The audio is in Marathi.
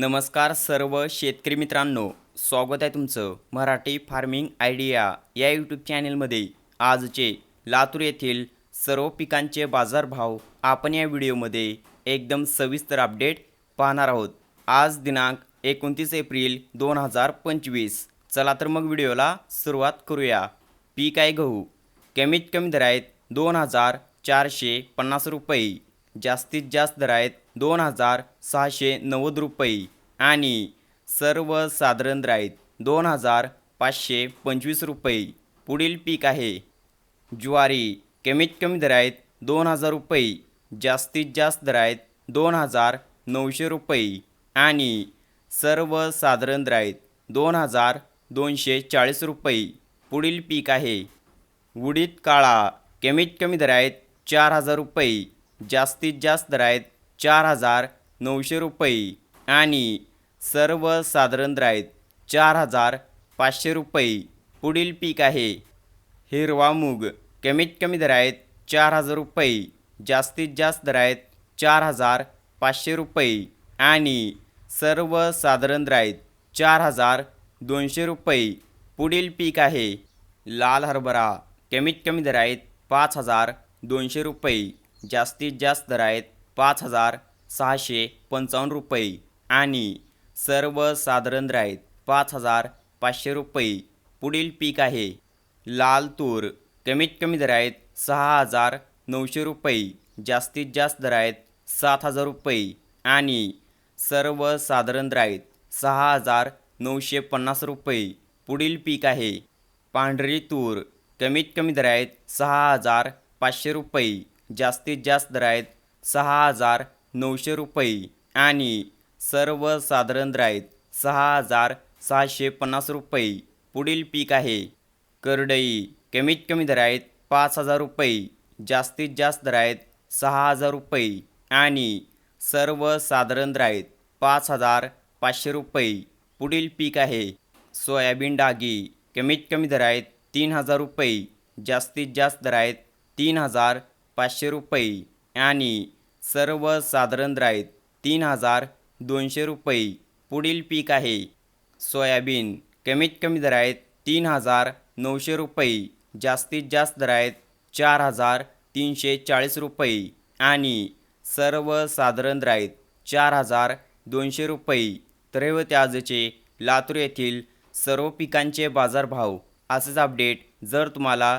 नमस्कार सर्व शेतकरी मित्रांनो स्वागत आहे तुमचं मराठी फार्मिंग आयडिया या यूट्यूब चॅनेलमध्ये. आजचे लातूर येथील सर्व पिकांचे बाजारभाव आपण या व्हिडिओमध्ये एकदम सविस्तर अपडेट पाहणार आहोत. आज दिनांक एकोणतीस एप्रिल दोन हजार पंचवीस. चला तर मग व्हिडिओला सुरुवात करूया. पीक आहे गहू. कमीत कमी दर आहेत दोन हजार चारशे पन्नास रुपये. जास्तीत जास्त दर आहेत दोन हजार सहाशे नव्वद रुपये आणि सर्वसाधारण राईत दोन हजार पाचशे पंचवीस रुपये. पुढील पीक आहे. ज्वारी कमीत कमी दरायत दोन हजार रुपये जास्तीत जास्त दर आहेत दोन हजार नऊशे रुपये आणि सर्वसाधारण राईत दोन हजार दोनशे चाळीस रुपये. पुढील पीक आहे. उडीद काळा कमीत कमी दरायत चार हजार रुपये जास्तीत जास्त दर आहेत चार हजार नऊशे रुपये आणि सर्वसाधारण दर आहेत चार हजार पाचशे रुपये. पुढील पीक आहे. हिरवा मूग. कमीत कमी दर आहेत चार हजार रुपये. जास्तीत जास्त दर आहेत चार हजार पाचशे रुपये. आणि सर्वसाधारण दर आहेत चार हजार दोनशे रुपये. पुढील पीक आहे. लाल हरभरा. कमीत कमी दर आहेत पाच हजार दोनशे रुपये. जास्तीत जास्त दर आहेत पाच हजार सहाशे पंचावन्न रुपये आणि सर्वसाधारण राईत पाच हजार पाचशे रुपये. पुढील पीक आहे लाल तूर कमीत कमी दरायत आहेत सहा हजार नऊशे रुपये जास्तीत जास्त दर आहेत सात हजार रुपये आणि सर्वसाधारण राईत सहा हजार नऊशे पन्नास रुपये. पुढील पीक आहे पांढरी तूर कमीत कमी दरायत आहेत सहा हजार पाचशे रुपये जास्तीत जास्त दर आहेत सहा हजार नऊशे रुपये आणि सर्वसाधारण दर सहा हजार सहाशे पन्नास रुपये. पुढील पीक आहे. करडई कमीत कमी दरायत आहेत पाच हजार रुपये. जास्तीत जास्त दर आहेत सहा हजार रुपये आणि सर्वसाधारण दर आहेत पाच हजार पाचशे रुपये. पुढील पीक आहे. सोयाबीन डागी कमीत कमी दरायत आहेत तीन हजार रुपये. जास्तीत जास्त दर आहेत तीन हजार पाचशे रुपये आणि सर्वसाधारण साधारण आहेत तीन हजार दोनशे रुपये पुढील पीक आहे. सोयाबीन कमीत कमी दर आहेत तीन हजार नऊशे रुपये जास्तीत जास्त दर आहेत चार हजार तीनशे चाळीस रुपये आणि सर्वसाधारण साधारण आहेत चार हजार दोनशे रुपये. तर आजचे लातूर येथील सर्व पिकांचे बाजारभाव असेच अपडेट. जर तुम्हाला